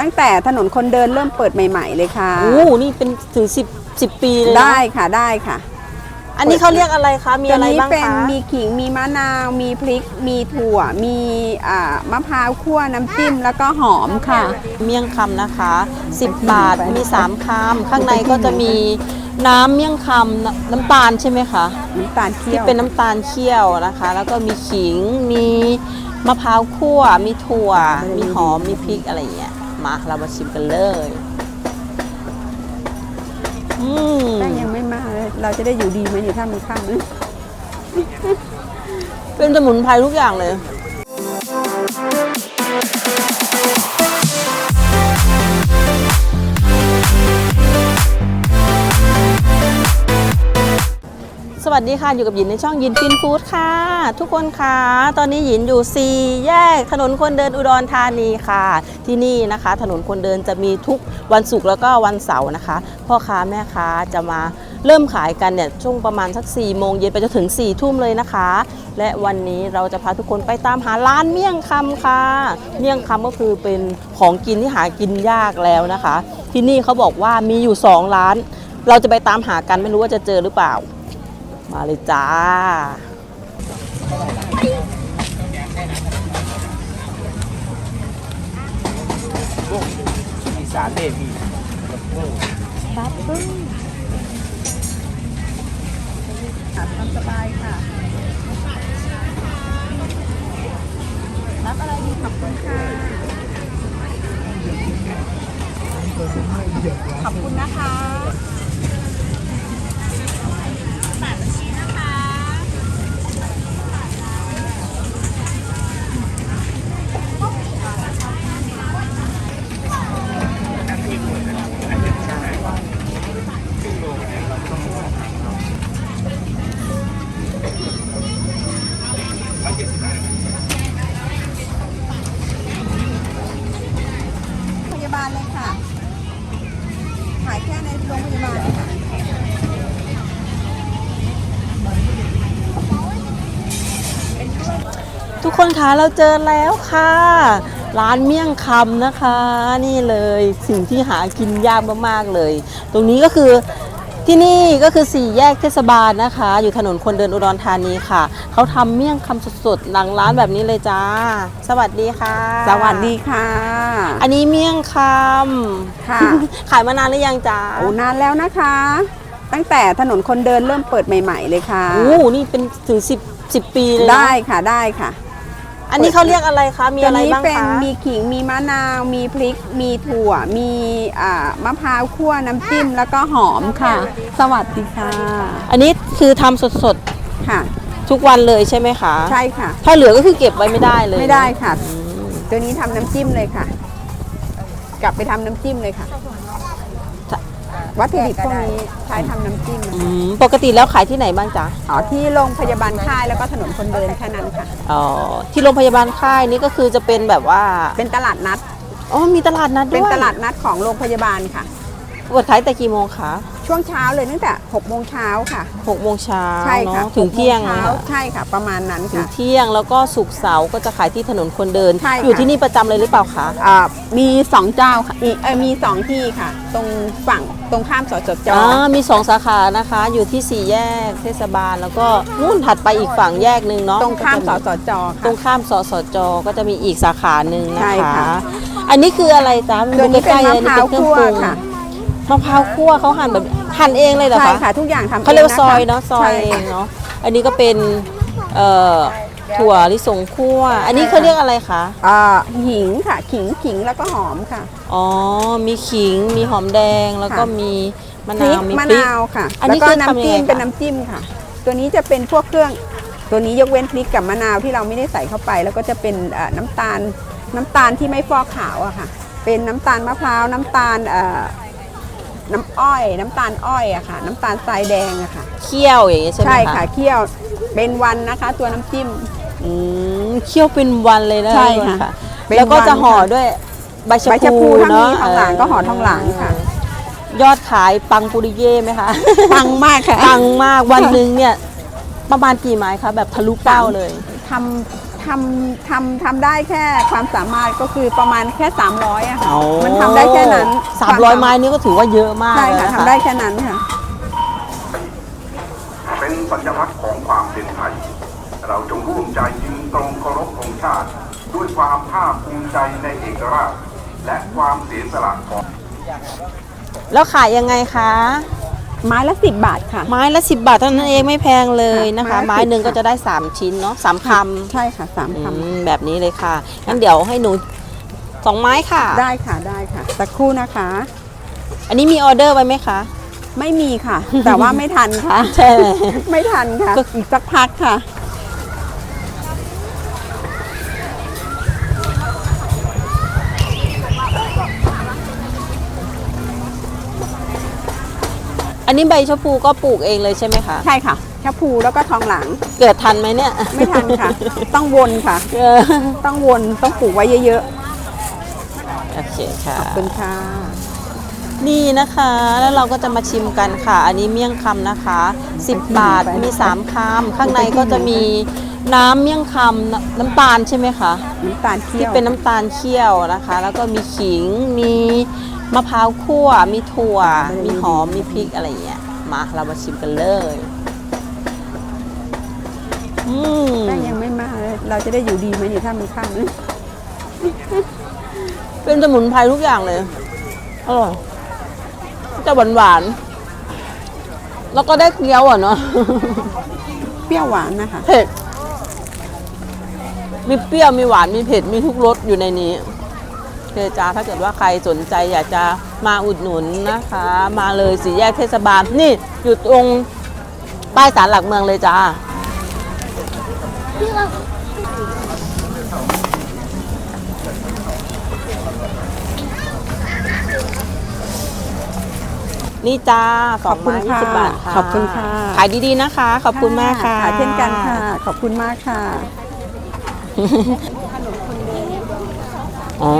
ตั้งแต่ถนนคนเดินเริ่มเปิดใหม่ ๆ เลยค่ะ โอ้นี่เป็นถึงสิบสิบปีเลยนะได้ค่ะได้ค่ะอันนี้เขาเรียกอะไรคะมีอะไรตัวนี้บ้างเป็นคะมีขิงมีมะนาว มีพริก มีถั่ว มีอ่ามะพร้าวคั่วน้ำจิ้มแล้วก็หอมค่ะ เมี่ยงคำนะคะ 10 บาทมี3คำข้างในก็จะมีน้ำเมี่ยงคำน้ำน้ำตาลใช่ไหมคะน้ำตาลเคี่ที่ยวเป็นน้ำตาลเคี่ยวนะคะ แล้วก็มีขิงมีมะพร้าวคั่ว มีถั่ว มีหอมมีพริกอะไรอย่างเงี้ย มาเรามาชิมกันเลยอืมแป้งยังไม่มาเลยเราจะได้อยู่ดีไหมเนี่ยถ้ามันค่ำนะเป็นสมุนไพรทุกอย่างเลย วัสดีค่ะอยู่กับหยินในช่องยินฟินฟู้ดค่ะ ทุกคนค่ะ ตอนนี้หยินอยู่ 4 แยกถนนคนเดินอุดรธานีค่ะ ที่นี่นะคะ ถนนคนเดินจะมีทุกวันศุกร์แล้วก็วันเสาร์นะคะ พ่อค้าแม่ค้าจะมาเริ่มขายกันเนี่ยช่วงประมาณสัก4ี่โมงเย็นไปจนถึง4ี่ทุ่มเลยนะคะ และวันนี้เราจะพาทุกคนไปตามหาร้านเมี่ยงคำค่ะ เมี่ยงคำก็คือเป็นของกินที่หากินยากแล้วนะคะ ที่นี่เขาบอกว่ามีอยู่ 2 ร้าน เราจะไปตามหากันไม่รู้ว่าจะเจอหรือเปล่า มาเลยจ้า อีสานเด้พี่ค่ะทำสบายค่ะ รับอะไรดีขอบคุณค่ะ ขอบคุณนะคะ ทุกคนคะเราเจอแล้วค่ะ ร้านเมี่ยงคำนะคะ นี่เลยสิ่งที่หากินยากมากๆเลย ตรงนี้ก็คือที่นี่ก็คือสี่แยกเทศบาลนะคะ อยู่ถนนคนเดินอุดรธานีค่ะ เขาทำเมี่ยงคำสดๆหลังร้านแบบนี้เลยจ้า สวัสดีค่ะ สวัสดีค่ะ อันนี้เมี่ยงคค่ะำขายมานานหรือยังจ้าโอ้นานแล้วนะคะ ตั้งแต่ถนนคนเดินเริ่มเปิดใหม่ ๆ เลยค่ะโอ้นี่เป็นถึง10 10ปีเลยนะ ได้ค่ะได้ค่ะ อันนี้เขาเรียกอะไรคะ มีตัวอะไรนี้บ้างเป็นคะมีขิง มีมะนาว มีพริก มีถั่ว มีอ่ามะพร้าวคั่วน้ำจิ้ม แล้วก็หอมค่ะ สวัสดีค่ะอันนี้คือทำสดค่ะ ๆทุกวันเลยใช่ไหมคะ ใช่ค่ะ ถ้าเหลือก็คือเก็บไว้ไม่ได้เลยไม่ได้ค่ะ ตัวนี้ทำน้ำจิ้มเลยค่ะ กลับไปทำน้ำจิ้มเลยค่ะ วัตถุดิบพวกนี้ใช้ทำน้ำจิ้มอืมปกติแล้วขายที่ไหนบ้างจ๊ะอ๋อที่โรงพยาบาลค่ายแล้วก็ถนนคนเดินแค่นั้นค่ะ อ๋อที่โรงพยาบาลค่ายนี่ก็คือจะเป็นแบบว่าเป็นตลาดนัด อ๋อมีตลาดนัดด้วยเป็นตลาดนัดของโรงพยาบาลค่ะ เปิดขายแต่กี่โมงคะ ช่วงเช้าเลยตั้งแต่6โมงเช้าค่ะ หกโมงเช้าใช่ค่ะเนาะถึงเที่ยงหกโมนะเช้าคะใช่ค่ะ ประมาณนั้นถึงค่ะ เที่ยงแล้วก็สุกร์เสาร์ก็จะขายที่ถนนคนเดิน ใช่ค่ะ อยู่ที่นี่ประจำเลยหรือเปล่าคะอ่ามีสองเจ้าค่ะอีเออมีสองที่ค่ะ ตรงฝั่งตรงข้ามสจจอ๋อมีสองสาขานะคะ อยู่ที่สี่แยกเทศบาล แล้วก็นู่นถัดไปอีกฝั่งแยกหนึ่งเนาะตรงข้ามสจจตรค่ะ งข้ามสสจก็จะมีอีกสาขาหนึ่งนะใช่คะ ค่ะ อันนี้คืออะไรจ๊ะตัวนี้เป็นใกล้มะๆอัพร้าวเป็นคั่วเครื่องปรุงค่ะ มะพร้าวคั่วเขาหั่นแบบ หั่นเองเลยเหรอใช่คะค่ะทุกอย่างทำเขาเรียกว่าองซนะคะอยเนาะซอยใช่เองค่ะเนาะอันนี้ก็เป็นเอ่อถั่วลิสงคั่ว อันนี้เขาเรียกอะไรคะอ่าหิงค่ะขิงขิงแล้วก็หอมค่ะอ๋อมีขิงมีหอมแดงแล้วก็ค่ะมีมะพรินากวมีมะพริก นาวค่ะอันแล้วนี้ก็คือทำยังไงน้ำจิ้มคะ เป็นน้ำจิ้มค่ะ ตัวนี้จะเป็นพวกเครื่อง ตัวนี้ยกเว้นพริกกับมะนาวที่เราไม่ได้ใส่เข้าไป แล้วก็จะเป็นเอ่อน้ำตาลน้ำตาลที่ไม่ฟอกขาวอะค่ะ เป็นน้ำตาลมะพร้าวน้ำตาลเอ่อ น้ำอ้อย น้ำตาลอ้อยอะค่ะ น้ำตาลทรายแดงอะค่ะ เคี่ยวอย่างงี้ใช่ไหมใช่คะค่ะเคี่ยวเป็นวันนะคะ ตัวน้ำจิ้ม อืมเคี่ยวเป็นวันเลยนะใช่ทุกนค่ะเป็นแล้วก็จะวันห่อค่ะด้วยใบชะใบชะพูพูถ้ามีเนาะทองหลางก็ห่อทองหลางค่ะ ยอดขายปังปุริเย่ไหมคะปังมากค่ะปังมากวันหนึ่งเนี่ยประมาณกี่ไม้คะแบบทะลุเป้าเลยทำ ทำทำทำได้แค่ความสามารถก็คือประมาณแค่ 300อะค่ะอ๋อมันนั้นสามร้อยไม้นี่ก็ถือว่าเยอะมากใช่เลยค่ะนะทำคะได้แค่นั้นค่ะ เป็นสัญลักษณ์ของความเป็นไทย เราจงร่วมใจยืนตรงเคารพธงชาติ ด้วยความภาคภูมิใจในเอกราช และความเสียสละของ แล้วขายยังไงคะ ไม้ละสิบบาทค่ะ ไม้ละสิบบาทเท่านั้นเองไม่แพงเลยนะคะค่ะไม้ไม้ละ10 หนึ่งก็ค่ะจะได้ 3 ชิ้นเนาะสามคใช่ค่ะสามำคอืมแบบนี้เลยค่ะงั้นเดี๋ยวให้หนูสองไม้ค่ะำได้ค่ะได้ค่ะสักครู่นะคะ อันนี้มีออเดอร์ไว้ไหมคะ ไม่มีค่ะ แต่ว่าไม่ทันค่ะ ใช่ ไม่ทันค่ะ ก็ อีกสักพักค่ะ นนี้ใบชะพูก็ปลูกเองเลยใช่ไหมคะ ใช่ค่ะชะพูแล้วก็ทองหลัง เกิดทันไหมเนี่ย ไม่ทันค่ะ ต้องวนค่ะ เออต้องวนต้องปลูกไว้เยอะโอเคค่ะ ๆขอบคุณค่ะนี่นะคะ แล้วเราก็จะมาชิมกันค่ะ อันนี้เมี่ยงคำนะคะ 10 บาท มี 3คำข้างในก็จะมีน้ำเมี่ยงคำน้ำน้ำตาลใช่ไหมคะ น้ำตาลเคี่ที่ยวเป็นน้ำตาลเคี่ยวนะคะ แล้วก็มีขิง มี มะพร้าวคั่ว มีถั่ว มีหอม มีพริกอะไรอย่างเงี้ย มาเรามาชิมกันเลยอืมแป้งยังไม่มากเลย เราจะได้อยู่ดีไหมเนี่ยถ้ามันข้ามเลยเป็นสมุนไพรทุกอย่างเลย อร่อย จะหวานหวานๆแล้วก็ได้เคี้ยวอะเนาะ เปรี้ยวหวานนะคะ เผ็ด มีเปรี้ยว มีหวาน มีเผ็ด มีทุกรสอยู่ในนี้โอ เคจ้าถ้าเกิดว่าใครสนใจอยากจะมาอุดหนุนนะคะ มาเลยสี่แยกเทศบาลนี่อยู่ตรงป้ายสารหลักเมืองเลยจ้านี่จ้าสองไม้ขอบคุณยี่สิบบาทค่ะค่ะขอบคุณค่ะ ขายดีๆนะคะ ขอบคุณมากค่ะ เช่นกันค่ะ ขอบคุณมากค่ะ อ๋อ